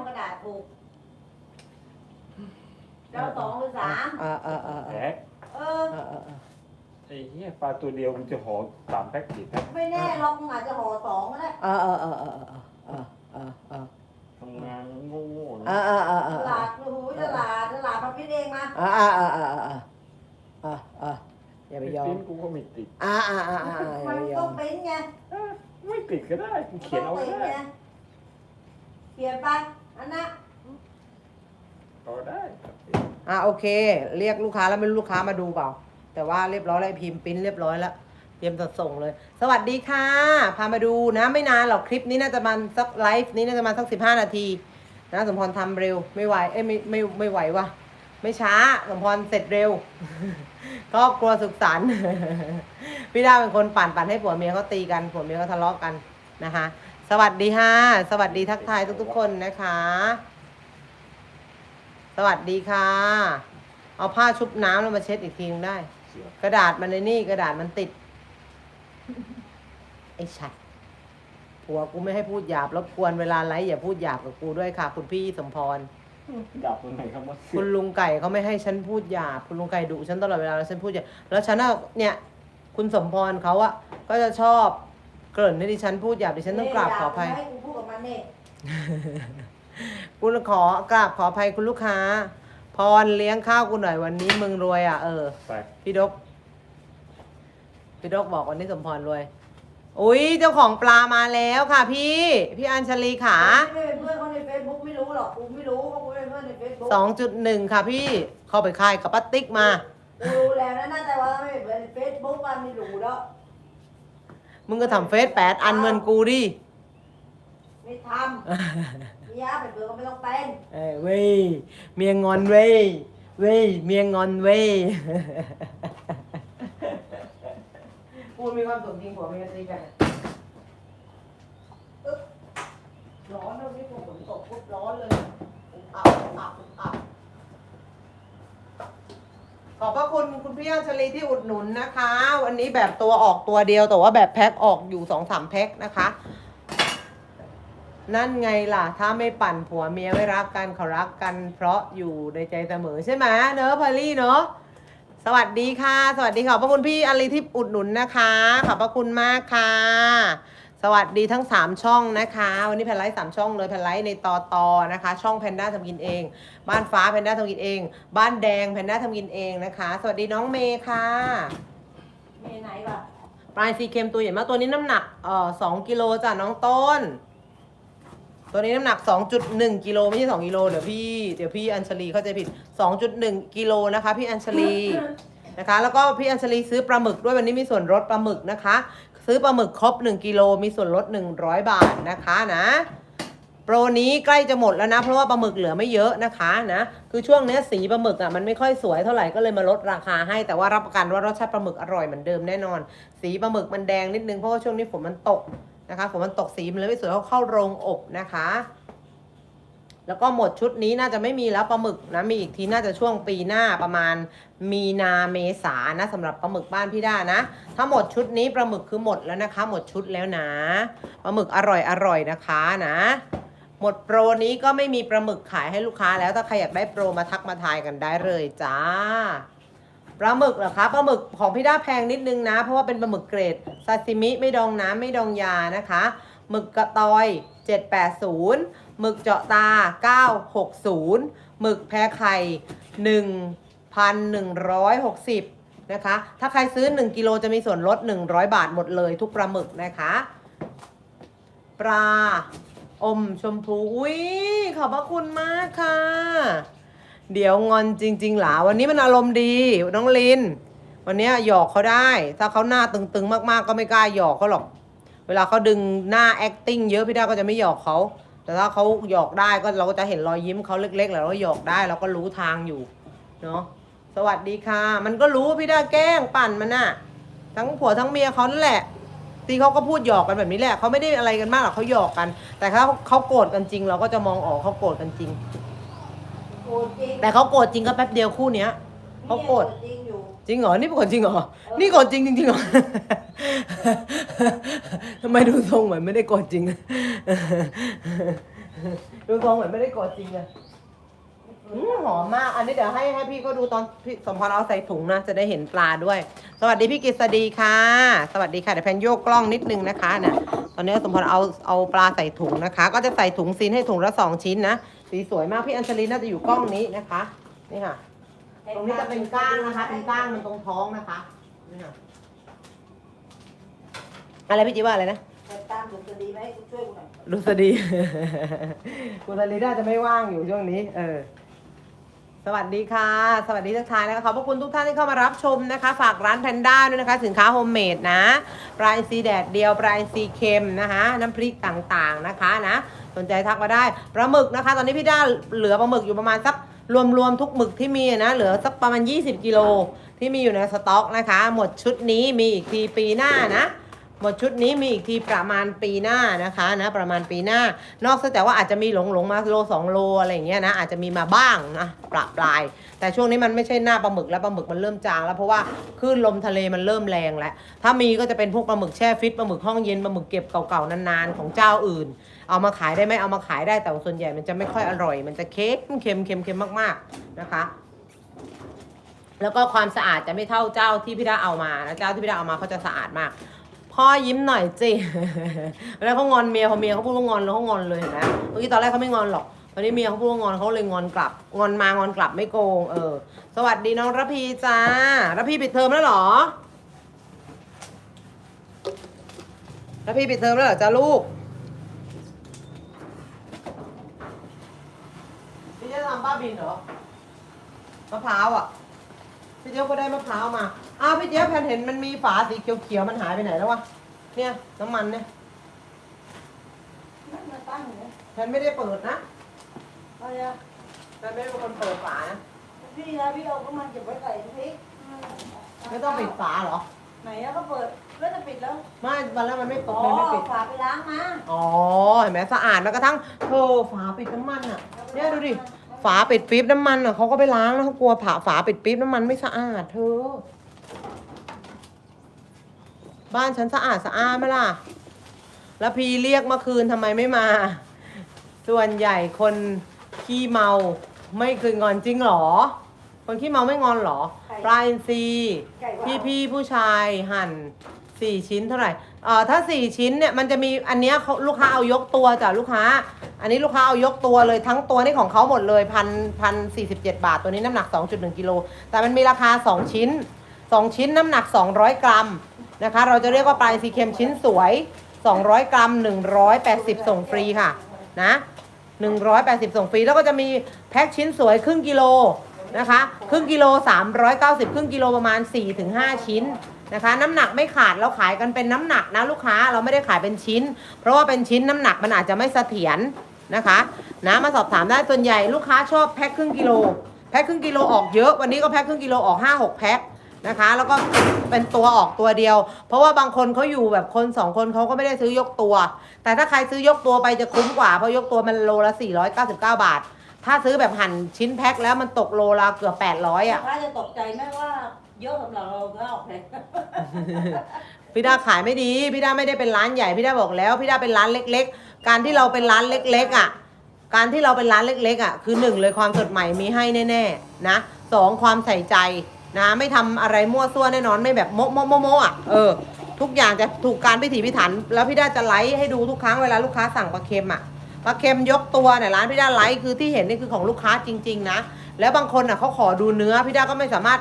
ำกระดาษถูกเจ้าสองหรือสามเออเออเออเออแพ็คเออเออเออเออไอ้เหี้ยปลาตัวเดียวมันจะห่อสามแพ็คกี่แพ็คไม่แน่หรอกมึงอาจจะห่อสองก็ได้เออเออเออเออเออเออเออเออทำงานโง่ๆเอนะอเออเออเอตอลาดโอ้โหตลาดตลาดพับพิษเองมาอ่าอ่าอ่าอ่าอ่าอ่าอ่าอย่าไปไอ้ยอปิ้มนกูก็ไม่ติดอ่าอ่าอ่าอ่าอย่ามันไปยต้อองมเป็นไงไม่ติดก็ได้กูเขียนเอาต้องก็เป็นได้ไงเขียนไปอั นนั้นเอาได้ครับอ่าโอเค เรียกลูกค้าแล้วไม่รู้ลูกค้ามาดูเปล่า แต่ว่าเรียบร้อยแล้วพิมพ์ปริ้นเรียบร้อยแล้วเตรียมจะส่งเลย สวัสดีค่ะ พามาดูนะ ไม่นานหรอกคลิปนี้น่าจะมันสักไลฟ์นี้น่าจะมาสักสิบห้านาทีนะสมพรทำเร็วไม่ไหวเอ้ยไม่ไม่ไม่ไหววะไม่ช้าสมพรเสร็จเร็ว ครอบครัวสุขสันต์พี่ดาเป็นคนปั่นปั่นให้ผัวเมียเขาตีกันผัวเมียเขาทะเลาะกันนะคะ สวัสดีค่ะ สวัสดีทักทายทุกๆคนนะคะ สวัสดีค่ะ เอาผ้าชุบน้ำแล้วมาเช็ดอีกทีนึงได้เสียกระดาษมันในนี่กระดาษมันติด ไอ้ชัดผัวกูไม่ให้พูดหยาบรบกวนเวลาไลฟ์อย่าพูดหยาบกับกูด้วยค่ะ คุณพี่สมพร ดับตรงไหนครับว่าเสีคุยณลุงไก่เขาไม่ให้ฉันพูดหยาบ คุณลุงไก่ดุฉันตลอดเวลาแล้วฉันพูดหยาบแล้วฉันอะเนี่ย คุณสมพรเขาอะก็จะชอบ เกริ่นให้ดิฉันพูดหยาบดิฉันต้องกราบขออภัยให้กูพูดกับมันเนี่ยคุณขอกราบขออภัยคุณลูกค้า พรเลี้ยงข้าวกูหน่อยวันนี้มึงรวยอะเออ ไปพี่ดก พี่ดกบอกวันนี้สมพรรวย อุ้ยเจ้าของปลามาแล้วค่ะ พี่ พี่อัญชลีขาไม่เป็นเพื่อนเขาในเฟซบุ๊กไม่รู้หรอกกูไม่รู้เพราะกูเป็นเพื่อนในเฟซบุ๊กสองจุดหนึ่งค่ะพี่ เข้าไปค่ายกับป้าติ๊กมากูรู้แล้วนะน่าแต่ว่าไม่เป็นเฟซบุ๊กมันไม่รู้แล้ว มึงก็ทำเฟซแปดอันเหมือนกูดิไม่ทำมียาเป็นเพื่อนก็ไม่ต้องเป็นเอ้ยเว้ยเมียงอนเว้ยเว้ยเมียงอนเว้ยกูมีความสุขจริงผัวเมียตีกันอึ๊บร้อนแล้วนี่พอฝนตกปุ๊บร้อนเลยอุบอับอุบอับอุบอับขอบพระ คุณคุณพี่อัญชลีที่อุดหนุนนะคะ วันนี้แบบตัวออกตัวเดียวแต่ว่าแบบแพ็คออกอยู่สองสามแพ็คนะคะ นั่นไงล่ะ ถ้าไม่ปั่นผัวเมียไม่รักกันเขารักกัน เพราะอยู่ในใจเสมอใช่ไหมเนอะพอลลี่เนอะสวัสดีค่ะ สวัสดีขอบพระคุณพี่อลีที่อุดหนุนนะคะ ขอบพระคุณมากค่ะ สวัสดีทั้ง 3 ช่องนะคะ วันนี้แพนไลท์สามช่องเลยแพนไลท์ในตอตอนะคะ ช่องแพนด้าทำกินเอง บ้านฟ้าแพนด้าทำกินเอง บ้านแดงแพนด้าทำกินเองนะคะ สวัสดีน้องเมย์ค่ะมีไหนล่ะปลายซีเค็มตัวใหญ่มากตัวนี้น้ำหนักเอ่อสองกิโลจ้ะน้องต้น ตัวนี้น้ำหนัก 2.1กิโลไม่ใช่2กิโลเดี๋ยวพี่เดี๋ยวพี่อัญชลีเข้าใจผิด 2.1กิโลนะคะ พี่อัญชลีนะคะแล้วก็พี่อัญชลีซื้อปลาหมึกด้วยวันนี้มีส่วนลดปลาหมึกนะคะ ซื้อปลาหมึกครบ 1กิโลมีส่วนลด 100 บาทนะคะนะโปรนี้ใกล้จะหมดแล้วนะ เพราะว่าปลาหมึกเหลือไม่เยอะนะคะนะคือช่วงนี้สีปลาหมึกอะมันไม่ค่อยสวยเท่าไหร่ก็เลยมาลดราคาให้แต่ว่ารับประกันว่ารสชาติปลาหมึกอร่อยเหมือนเดิมแน่นอน สีปลาหมึกมันแดงนิดนึงเพราะว่าช่วงนี้ฝนมันตกนะคะฝนมันตกสีมันเลยไม่สวยเขาเข้าโรงอบนะคะ แล้วก็หมดชุดนี้น่าจะไม่มีแล้วปลาหมึกนะมีอีกทีน่าจะช่วงปีหน้าประมาณมีนาเมษานะสำหรับปลาหมึกบ้านพี่ด้านะ ถ้าหมดชุดนี้ปลาหมึกคือหมดแล้วนะคะ หมดชุดแล้วนะปลาหมึกอร่อยอร่อยนะคะนะหมดโปรนี้ก็ไม่มีปลาหมึกขายให้ลูกค้าแล้วถ้าใครอยากได้โปรมาทักมาทายกันได้เลยจ้าปลาหมึกเหรอคะปลาหมึกของพี่ด้าแพงนิดนึงนะ เพราะว่าเป็นปลาหมึกเกรดซาซิมิไม่ดองน้ำไม่ดองยานะคะหมึกกระตอย 780 หมึกเจาะตา 960 หมึกแพรไข่ 1,160 นะคะ ถ้าใครซื้อ 1 กิโลจะมีส่วนลด 100 บาทหมดเลยทุกปลาหมึกนะคะ ปลาอมชมพูอุ้ยขอบพระคุณมากค่ะ เดี๋ยวงอนจริง ๆ หลาวันนี้มันอารมณ์ดีน้องลิน วันนี้หยอกเขาได้ ถ้าเขาหน้าตึงๆ มากๆ ก็ไม่กล้าหยอกเขาหรอก เวลาเขาดึงหน้า acting เยอะพี่ด้าก็จะไม่หยอกเขา แต่ถ้าเขาหยอกได้ก็เราก็จะเห็นรอยยิ้มเขาเล็กๆแล้วเราหยอกได้เราก็รู้ทางอยู่เนาะสวัสดีค่ะ มันก็รู้ว่าพี่ด้าแกล้งปั่นมันน่ะ ทั้งผัวทั้งเมียเขานั่นแหละทีเขาก็พูดหยอกกันแบบนี้แหละเขาไม่ได้อะไรกันมากหรอกเขาหยอกกัน แต่ถ้าเขาโกรธกันจริง เราก็จะมองออกเขาโกรธกันจริงโกรธจริงแต่เขาโกรธจริงก็แป๊บเดียวคู่เนี้ยเขาโกรธ จริงเหรอ นี่เป็นคนจริงเหรอ นี่โกรธจริงจริงเหรอ ทำไมดูทรงเหมือนไม่ได้โกรธจริง ดูทรงเหมือนไม่ได้โกรธจริงอะอืมหอมมาก อันนี้เดี๋ยวให้ให้พี่ก็ดูตอนพี่สมพรเอาใส่ถุงนะ จะได้เห็นปลาด้วย สวัสดีพี่กฤษฎีค่ะ สวัสดีค่ะ เดี๋ยวแพนโยกกล้องนิดนึงนะคะเนี่ยตอนนี้สมพรเอาเอาปลาใส่ถุงนะคะ ก็จะใส่ถุงซีนให้ถุงละสองชิ้นนะ สีสวยมาก พี่อัญชลีน่าจะอยู่กล้องนี้นะคะ นี่ค่ะ ตรงนี้จะเป็นก้างนะคะ เป็นก้างมันตรงท้องนะคะนี่ค่ะอะไรพี่จิ๊บว่าอะไรนะแต่ตามดุษฎีไหมกูช่วยกูหน่อยรุษดีคุณสลีน่าจะไม่ว่างอยู่ช่วงนี้ เออ สวัสดีค่ะ สวัสดีทักทายนะคะขอบพระคุณทุกท่านที่เข้ามารับชมนะคะ ฝากร้านแพนด้าด้วยนะคะ สินค้าโฮมเมดนะ ปลาอินทรีแดดเดียวปลาอินทรีเค็มนะคะ น้ำพริกต่างๆนะคะนะ สนใจทักมาได้ ปลาหมึกนะคะ ตอนนี้พี่ด้าเหลือปลาหมึกอยู่ประมาณสัก รวมๆทุกหมึกที่มีนะเหลือสักประมาณ 20 กิโลที่มีอยู่ในสต็อกนะคะ หมดชุดนี้มีอีกทีปีหน้านะ หมดชุดนี้มีอีกทีประมาณปีหน้านะคะนะประมาณปีหน้า นอกจากว่าอาจจะมีหลงหลงมาโลสองโลอะไรอย่างเงี้ยนะอาจจะมีมาบ้างนะประปราย แต่ช่วงนี้มันไม่ใช่หน้าปลาหมึกแล้วปลาหมึกมันเริ่มจางแล้วเพราะว่าคลื่นลมทะเลมันเริ่มแรงแล้วถ้ามีก็จะเป็นพวกปลาหมึกแช่ฟิตปลาหมึกห้องเย็นปลาหมึกเก็บเก่าๆนานๆของเจ้าอื่น เอามาขายได้ไหมเอามาขายได้แต่ส่วนใหญ่มันจะไม่ค่อยอร่อย มันจะเค็มเค็มเค็มเค็มมากๆนะคะ แล้วก็ความสะอาดจะไม่เท่าเจ้าที่พี่ดาเอามานะเจ้าที่พี่ดาเอามาเขาจะสะอาดมากพ่อยิ้มหน่อยจิแล้วเขางอนเมียพอเมียเขาพูดว่างอนแล้วเขางอนเลยเห็นไหมเมื่อกี้ตอนแรกเขาไม่งอนหรอกตอนนี้เมียเขาพูดว่างอนเขาเลยงอนกลับ งอนมางอนกลับไม่โกง เออ สวัสดีน้องระพีจ้าระพีปิดเทอมแล้วหรอระพีปิดเทอมแล้วเหรอจ้าลูกพี่จะทำบ้าบินเหรอมะพร้าวอะพี่เจี๊ยบก็ได้มะพร้าวมาอ้าวพี่เจี๊ยบแผ่นเห็นมันมีฝาสีเขียวๆมันหายไปไหนแล้ววะเนี่ยน้ำมันเนี่ยนั่นมาตั้งอยู่เนี่ยแผ่นไม่ได้เปิดนะเอาเลยแผ่นไม่ได้เป็นคนเปิดฝานะพี่นะพี่เอาก็มันเก็บไว้ใส่พริกไม่ต้องปิดฝาเหรอ ไหนอะก็เปิดแล้วจะปิดแล้วไม่วันแล้วมันไม่ตอ๋กอมันไม่ปิดฝาไปล้างมาอ๋อเห็นไหมสะอาดแล้วกระทั่งเธอฝาปิดน้ำมันอะเนี่ยดูดิ ฝาปิดปี๊บน้ำมันอะเขาก็ไปล้างแล้วเขากลัวฝาฝาปิดปี๊บน้ำมันไม่สะอาดเธอ บ้านฉันสะอาดสะอาดไหมล่ะ แล้วพีเรียกเมื่อคืนทำไมไม่มา ส่วนใหญ่คนขี้เมาไม่เคยงอนจริงเหรอ คนขี้เมาไม่งอนเหรอปลาอินทรีพี่พี่ๆผู้ชายหั่นสี่ชิ้นเท่าไหร่ เอ่อถ้าสี่ชิ้นเนี่ยมันจะมีอันเนี้ยเขาลูกค้าเอายกตัวจ้ะลูกค้า อันนี้ลูกค้าเอายกตัวเลยทั้งตัวนี่ของเขาหมดเลยพันพันสี่สิบเจ็ดบาท ตัวนี้น้ำหนัก 2.1กิโลแต่มันมีราคา 2 ชิ้น 2 ชิ้นน้ำหนัก 200 กรัมนะคะ เราจะเรียกว่าปลาอินทรีเค็มชิ้นสวย 200 กรัม 180 ส่งฟรีค่ะนะ180 ส่งฟรีแล้วก็จะมีแพ็คชิ้นสวยครึ่งกิโลนะคะครึ่งกิโล 390 ครึ่งกิโลประมาณ 4-5 ชิ้น นะคะ น้ำหนักไม่ขาดเราขายกันเป็นน้ำหนักนะลูกค้าเราไม่ได้ขายเป็นชิ้น เพราะว่าเป็นชิ้นน้ำหนักมันอาจจะไม่เสถียรนะคะนะมาสอบถามได้ส่วนใหญ่ลูกค้าชอบแพ็คครึ่งกิโลแพ็คครึ่งกิโลออกเยอะ วันนี้ก็แพ็คครึ่งกิโลออก5-6แพ็คนะคะ แล้วก็เป็นตัวออกตัวเดียว เพราะว่าบางคนเขาอยู่แบบคนสองคนเขาก็ไม่ได้ซื้อยกตัว แต่ถ้าใครซื้อยกตัวไปจะคุ้มกว่าเพราะยกตัวมันโลละ 499 บาท ถ้าซื้อแบบหั่นชิ้นแพ็คแล้วมันตกโลละเกือบ800อะถ้าจะตกใจไหมว่า เยอะสำหรับเราก็ออกแพงพี่ดาขายไม่ดีพี่ดาไม่ได้เป็นร้านใหญ่พี่ดาบอกแล้วพี่ดาเป็นร้านเล็ก ๆ การที่เราเป็นร้านเล็ก ๆ อะ การที่เราเป็นร้านเล็ก ๆ อะ คือหนึ่งเลยความสดใหม่มีให้แน่ๆนะสองความใส่ใจนะ ไม่ทำอะไรมั่วซั่วแน่นอนไม่แบบโมโมโมโมอะเออทุกอย่างจะถูกการพิถีพิถัน แล้วพี่ดาจะไลฟ์ให้ดูทุกครั้งเวลาลูกค้าสั่งปลาเค็มอะปลาเค็มยกตัวเนี่ยร้านพี่ดาไลฟ์คือที่เห็นนี่คือของลูกค้าจริง ๆ นะแล้วบางคนอะเขาขอดูเนื้อพี่ดาก็ไม่สามารถ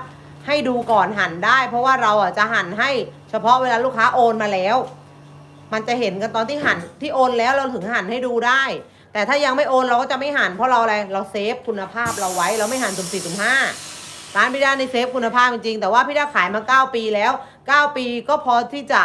ให้ดูก่อนหั่นได้ เพราะว่าเราอะจะหั่นให้เฉพาะเวลาลูกค้าโอนมาแล้ว มันจะเห็นกันตอนที่หั่นที่โอนแล้วเราถึงหั่นให้ดูได้ แต่ถ้ายังไม่โอนเราก็จะไม่หั่นเพราะเราอะไรเราเซฟคุณภาพเราไว้เราไม่หั่นสุ่มสี่สุ่มห้าร้านพี่ดาในเซฟคุณภาพจริงๆแต่ว่าพี่ดาขายมา 9 ปีแล้ว 9 ปีก็พอที่จะ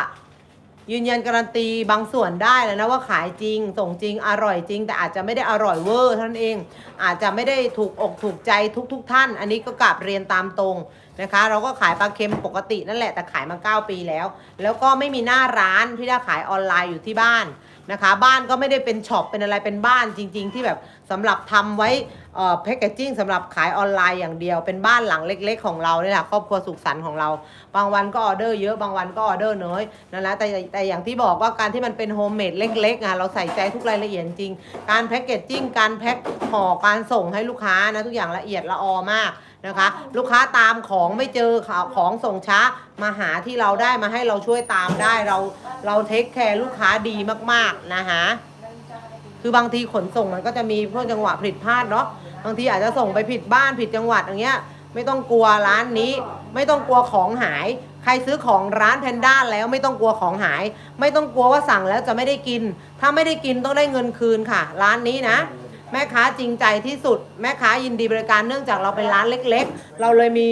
ยืนยันการันตีบางส่วนได้แล้วนะว่าขายจริง ส่งจริงอร่อยจริง แต่อาจจะไม่ได้อร่อยเวอร์เท่านั้นเอง อาจจะไม่ได้ถูกอกถูกใจทุกๆทท่าน อันนี้ก็กลับเรียนตามตรงนะคะ เราก็ขายปลาเค็มปกตินั่นแหละแต่ขายมา 9 ปีแล้ว แล้วก็ไม่มีหน้าร้านพี่ดาขายออนไลน์อยู่ที่บ้านนะคะ บ้านก็ไม่ได้เป็นช็อปเป็นอะไรเป็นบ้านจริง ๆ ที่แบบ สำหรับทำไว้แพคเกจจิ้งสำหรับขายออนไลน์อย่างเดียว เป็นบ้านหลังเล็ก ๆ ของเราเนี่ยแหละครอบครัวสุขสันต์ของเรา บางวันก็ออเดอร์เยอะบางวันก็ออเดอร์น้อยนั่นแหละแต่แต่อย่างที่บอกว่าการที่มันเป็นโฮมเมดเล็กๆอะเราใส่ใจทุกรายละเอียดจริง การแพ็กเกจจิ้งการแพ็คห่อการส่งให้ลูกค้านะทุกอย่างละเอียดละออมากนะคะลูกค้าตามของไม่เจอข่าวของส่งช้ามาหาที่เราได้มาให้เราช่วยตามได้เราเราเทคแคร์ลูกค้าดีมากๆนะคะ คือบางทีขนส่งมันก็จะมีพวกจังหวะผิดพลาดเนาะบางทีอาจจะส่งไปผิดบ้านผิดจังหวัดอย่างเงี้ย ไม่ต้องกลัวร้านนี้ ไม่ต้องกลัวของหาย ใครซื้อของร้านแพนด้าแล้วไม่ต้องกลัวของหาย ไม่ต้องกลัวว่าสั่งแล้วจะไม่ได้กิน ถ้าไม่ได้กินต้องได้เงินคืนค่ะ ร้านนี้นะแม่ค้าจริงใจที่สุด แม่ค้ายินดีบริการเนื่องจากเราเป็นร้านเล็ก ๆ เราเลยมี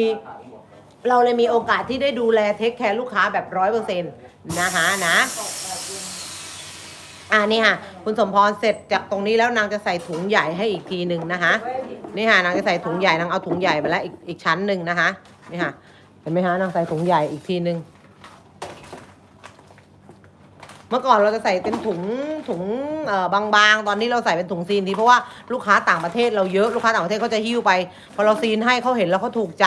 เราเลยมีโอกาสที่ได้ดูแลเทคแคร์ลูกค้าแบบร้อยเปอร์เซ็นต์นะคะนะ อ่านี่ค่ะ คุณสมพรเสร็จจากตรงนี้แล้วนางจะใส่ถุงใหญ่ให้อีกทีหนึ่งนะคะนี่ค่ะนางจะใส่ถุงใหญ่นางเอาถุงใหญ่ไปแล้วอีกอีกชั้นหนึ่งนะคะนี่ค่ะเห็นไหมคะนางใส่ถุงใหญ่อีกทีหนึ่ง เมื่อก่อนเราจะใส่เป็นถุงถุงบางๆ ตอนนี้เราใส่เป็นถุงซีนทีเพราะว่าลูกค้าต่างประเทศเราเยอะลูกค้าต่างประเทศเขาจะหิ้วไปพอเราซีนให้เขาเห็นแล้วเขาถูกใจ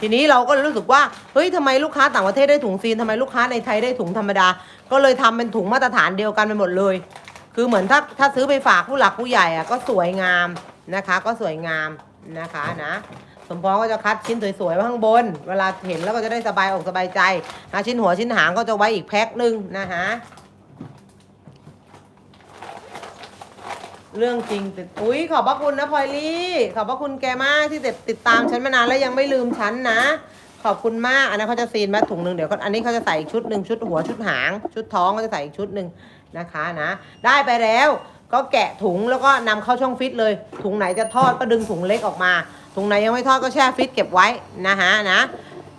ทีนี้เราก็เลยรู้สึกว่าเฮ้ยทำไมลูกค้าต่างประเทศได้ถุงซีนทำไมลูกค้าในไทยได้ถุงธรรมดา ก็เลยทำเป็นถุงมาตรฐานเดียวกันไปหมดเลย คือเหมือนถ้าถ้าซื้อไปฝากผู้หลักผู้ใหญ่อะก็สวยงามนะคะ ก็สวยงามนะคะนะสมพรก็จะคัดชิ้นสวยๆไว้ข้างบน เวลาเห็นแล้วก็จะได้สบายอกสบายใจนะชิ้นหัวชิ้นหางก็จะไว้อีกแพ็คหนึ่งนะคะ เรื่องจริงติดอุ้ยขอบพระคุณนะพลอยลี่ ขอบพระคุณแกมากที่ติดติดตามฉันมานานแล้วยังไม่ลืมฉันนะ ขอบคุณมาก อันนั้นเขาจะซีนมาถุงหนึ่งเดี๋ยวเขาอันนี้เขาจะใส่อีกชุดหนึ่งชุดหัวชุดหาง ชุดท้องก็จะใส่อีกชุดหนึ่งนะคะนะ ได้ไปแล้วก็แกะถุงแล้วก็นำเข้าช่องฟิตเลย ถุงไหนจะทอดก็ดึงถุงเล็กออกมา ถุงไหนยังไม่ทอดก็แช่ฟิตเก็บไว้นะฮะนะ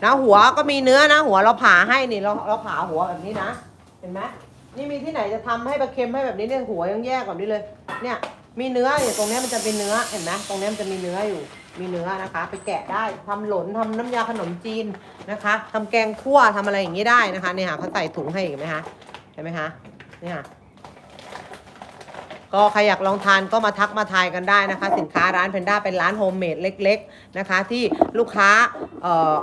นะหัวก็มีเนื้อนะ หัวเราผ่าให้นี่เราเราผ่าหัวแบบนี้นะ เห็นไหม นี่มีที่ไหนจะทำให้ปลาเค็มให้แบบนี้เนี่ยหัวยังแยกว่านี้เลย เนี่ย มีเนื้ออยู่ตรงเนี้ยมันจะเป็นเนื้อเห็นไหมตรงเนี้ยมันจะมีเนื้ออยู่ มีเนื้อนะคะ ไปแกะได้ทำหลนทำน้ำยาขนมจีนนะคะทำแกงคั่วทำอะไรอย่างนี้ได้นะคะเนี่ยค่ะเขาใส่ถุงให้เห็นไหมคะเห็นไหมคะเนี่ย ก็ใครอยากลองทานก็มาทักมาทายกันได้นะคะ สินค้าร้านเพนด้าเป็นร้านโฮมเมดเล็ก ๆนะคะ ที่ลูกค้าออ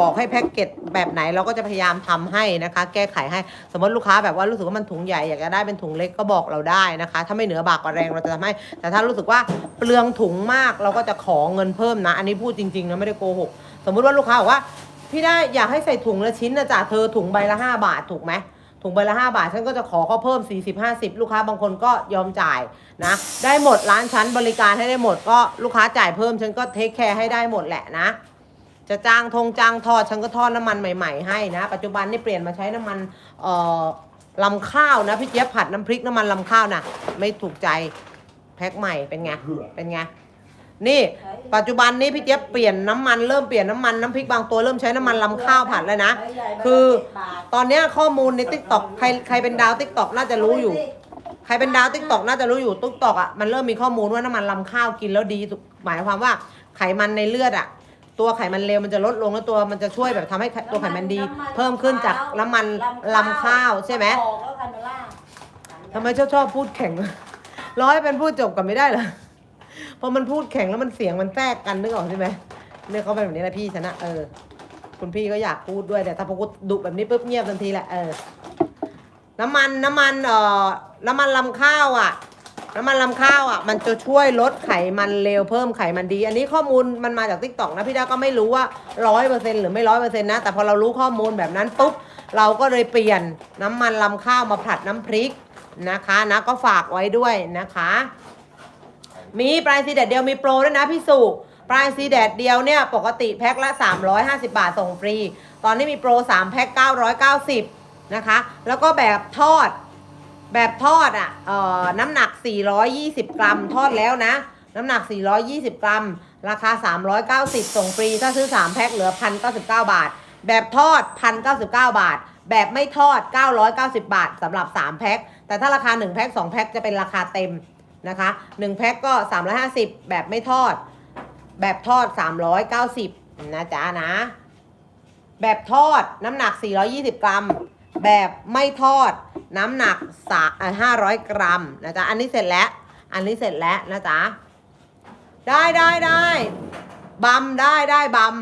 บอกให้แพ็กเกจแบบไหนเราก็จะพยายามทำให้นะคะ แก้ไขให้สมมติลูกค้าแบบว่ารู้สึกว่ามันถุงใหญ่อยากจะได้เป็นถุงเล็กก็บอกเราได้นะคะ ถ้าไม่เหนือบากกว่าแรงเราจะทำให้ แต่ถ้ารู้สึกว่าเปลืองถุงมากเราก็จะขอเงินเพิ่มนะ อันนี้พูดจริงๆนะไม่ได้โกหกสมมุติว่าลูกค้าบอกว่าพี่ได้อยากให้ใส่ถุงละชิ้นนะจ๊ะเธอถุงใบละห้าบาทถูกไหม ถุงใบละห้าบาท ฉันก็จะขอเขาเพิ่ม 40 50 ลูกค้าบางคนก็ยอมจ่ายนะ ได้หมดร้านฉันบริการให้ได้หมดก็ลูกค้าจ่ายเพิ่ม ฉันก็เทคแคร์ให้ได้หมดแหละนะ จะจ้างทงจ้างทอดฉันก็ทอดน้ำมันใหม่ ๆ ให้นะ ปัจจุบันนี่เปลี่ยนมาใช้น้ำมันเอ่อลำข้าวนะพี่เจี๊ยบผัดน้ำพริกน้ำมันลำข้าวนะไม่ถูกใจแพ็คใหม่เป็นไงเป็นไง นี่ปัจจุบันนี้พี่เจี๊ยบเปลี่ยนน้ำมันเริ่มเปลี่ยนน้ำมันน้ำพริกบางตัวเริ่มใช้น้ำมันลำข้าวผัดแล้วนะ คือตอนเนี้ยข้อมูลในทิกตอกใครใครเป็นดาวทิกตอกน่าจะรู้อยู่ ใครเป็นดาวทิกตอกน่าจะรู้อยู่ติ๊กตอกอะมันเริ่มมีข้อมูลว่าน้ำมันลำข้าวกินแล้วดีสุดหมายความว่าไขมันในเลือดอะตัวไขมันเลวมันจะลดลงแล้วตัวมันจะช่วยแบบทำให้ตัวไขมันดี เพิ่มขึ้นจากน้ำมันลำข้าวใช่ไหมออกแล้วกันมาล่าทำไมชอบชอบพูดแข่งร้อยเป็นพูดจบกันไม่ได้เหรอ พอมันพูดแข่งแล้วมันเสียงมันแทรกกันนึกออกใช่ไหมเนี่ยเขาเป็นแบบนี้แหละพี่ชนะเออ คุณพี่ก็อยากพูดด้วยแต่ถ้าพอกูดุแบบนี้ปุ๊บเงียบทันทีแหละเออ น้ำมันน้ำมันเอ่อน้ำมันลำข้าวอะ น้ำมันลำข้าวอะ มันจะช่วยลดไขมันเลวเพิ่มไขมันดี อันนี้ข้อมูลมันมาจากทิกตอกนะพี่ดาก็ไม่รู้ว่าร้อยเปอร์เซ็นหรือไม่ร้อยเปอร์เซ็นต์นะ แต่พอเรารู้ข้อมูลแบบนั้นปุ๊บเราก็เลยเปลี่ยนน้ำมันลำข้าวมาผัดน้ำพริกนะคะนะก็ฝากไว้ด้วยนะคะ มีปลายซีแดดเดียวมีโปรด้วยนะพี่สุปลายซีแดดเดียวเนี่ยปกติแพ็คละ 350 บาทส่งฟรี ตอนนี้มีโปร 3 แพ็ค 990 นะคะ แล้วก็แบบทอด แบบทอดอะเอ่อน้ำหนัก 420 กรัมทอดแล้วนะ น้ำหนัก 420 กรัม ราคา 390 ส่งฟรี ถ้าซื้อ 3 แพ็คเหลือ 1,099 บาท แบบทอด 1,099 บาท แบบไม่ทอด 990 บาทสำหรับ 3 แพ็ค แต่ถ้าราคา 1 แพ็ค 2 แพ็คจะเป็นราคาเต็ม นะคะ1แพ็คก็ 350 แบบไม่ทอด แบบทอด 390 นะจ๊ะนะ แบบทอดน้ำหนัก 420 กรัม แบบไม่ทอดน้ำหนักสาอ่า500 กรัมนะจ๊ะอันนี้เสร็จแล้ว อันนี้เสร็จแล้วนะจ๊ะได้ได้ได้บัมได้ได้บัม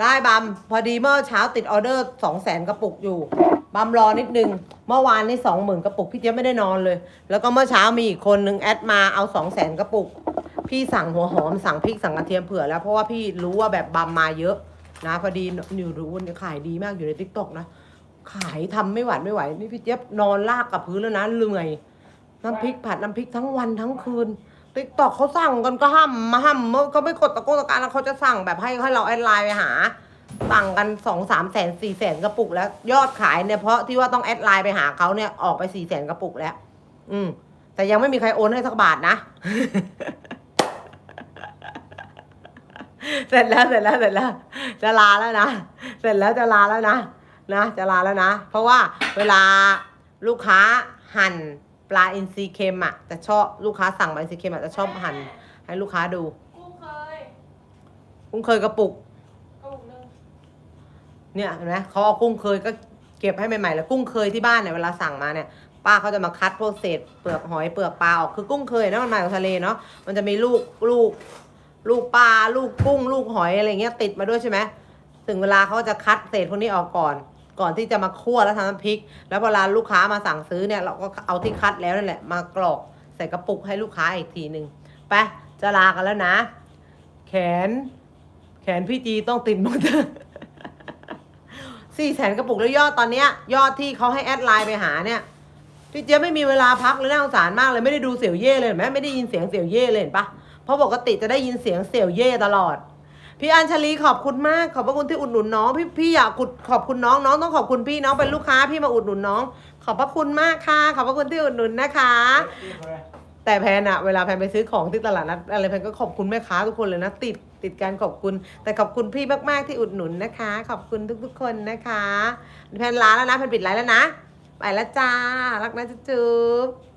ได้บัมพอดีเมื่อเช้าติดออเดอร์สองแสนกระปุกอยู่บัมรอนิดนึง เมื่อวานนี่สองหมื่นกระปุกพี่เจี๊ยบไม่ได้นอนเลย แล้วก็เมื่อเช้ามีอีกคนนึงแอดมาเอาสองแสนกระปุก พี่สั่งหัวหอมสั่งพริกสั่งกระเทียมเผื่อแล้วเพราะว่าพี่รู้ว่าแบบบัมมาเยอะนะพอดีอยู่รู้ว่าขายดีมากอยู่ในทิกตอกนะ ขายทำไม่หวัดไม่ไหวนี่พี่เจี๊ยบนอนลากกับพื้นแล้วนะเหนื่อยน้ำพริกผัดน้ำพริกทั้งวันทั้งคืนติ๊กตอกเขาสั่งกันก็ห้ามมาห้ามเขาไม่กดตะโกนตะการแล้วเขาจะสั่งแบบให้ให้เราแอดไลน์ไปหา สั่งกันสองสามแสนสี่แสนกระปุกแล้ว ยอดขายเนี่ยเพราะที่ว่าต้องแอดไลน์ไปหาเขาเนี่ยออกไปสี่แสนกระปุกแล้ว อืม แต่ยังไม่มีใครโอนให้สักบาทนะ เสร็จแล้วเสร็จแล้วเสร็จแล้ว จะลาแล้วนะ เสร็จแล้วจะลาแล้วนะนะจะลาแล้วนะ เพราะว่าเวลาลูกค้าหั่นปลาอินทรีเค็มอะจะชอบลูกค้าสั่งปลาอินทรีเค็มอะจะชอบหั่นให้ลูกค้าดูกุ้งเคยกุ้งเคยกระปุกกระปุกหนึ่ง เนี่ยเห็นไหมเขาเอากุ้งเคยก็เก็บให้ใหม่ๆแล้วกุ้งเคยที่บ้านเนี่ยเวลาสั่งมาเนี่ยป้าเขาจะมาคัดพวกเศษเปลือกหอยเปลือกปลาออกคือกุ้งเคยนะมันมาจากทะเลเนาะมันจะมีลูกลูกลูกปลาลูกกุ้ง ลูกหอยอะไรเงี้ยติดมาด้วยใช่ไหมถึงเวลาเขาจะคัดเศษพวกนี้ออกก่อน ก่อนที่จะมาคั่วแล้วทำน้ำพริก แล้วเวลาลูกค้ามาสั่งซื้อเนี่ยเราก็เอาที่คัดแล้วนั่นแหละมากรอกใส่กระปุกให้ลูกค้าอีกทีหนึ่งไปจะลากันแล้วนะ แขน แขนพี่จีต้องติดมอเตอร์ สี่แสนกระปุกแล้วยอดตอนเนี้ยยอดที่เขาให้แอดไลน์ไปหาเนี่ยพี่เจี๊ยบไม่มีเวลาพักเลยน่าสงสารมากเลยไม่ได้ดูเสี่ยวเย่เลยเห็นไหมไม่ได้ยินเสียงเสี่ยวเย่เลยเห็นปะเพราะปกติจะได้ยินเสียงเสี่ยวเย่ตลอด พี่อัญชลีขอบคุณมาก ขอบพระคุณที่อุดหนุนน้อง พี่พี่อยากขุดขอบคุณน้องน้องต้องขอบคุณพี่น้องเป็นลูกค้าพี่มาอุดหนุนน้อง ขอบพระคุณมากค่ะ ขอบพระคุณที่อุดหนุนนะคะ แต่แพนอะเวลาแพนไปซื้อของที่ตลาดนัดอะไรแพนก็ขอบคุณแม่ค้าทุกคนเลยนะติด ติดการขอบคุณ แต่ขอบคุณพี่มาก ๆ ที่อุดหนุนนะคะ ขอบคุณทุกๆคนนะคะแพนลาแล้วนะแพนปิดไลน์แล้วนะ ไปแล้วจ้า รักนะจุ๊บ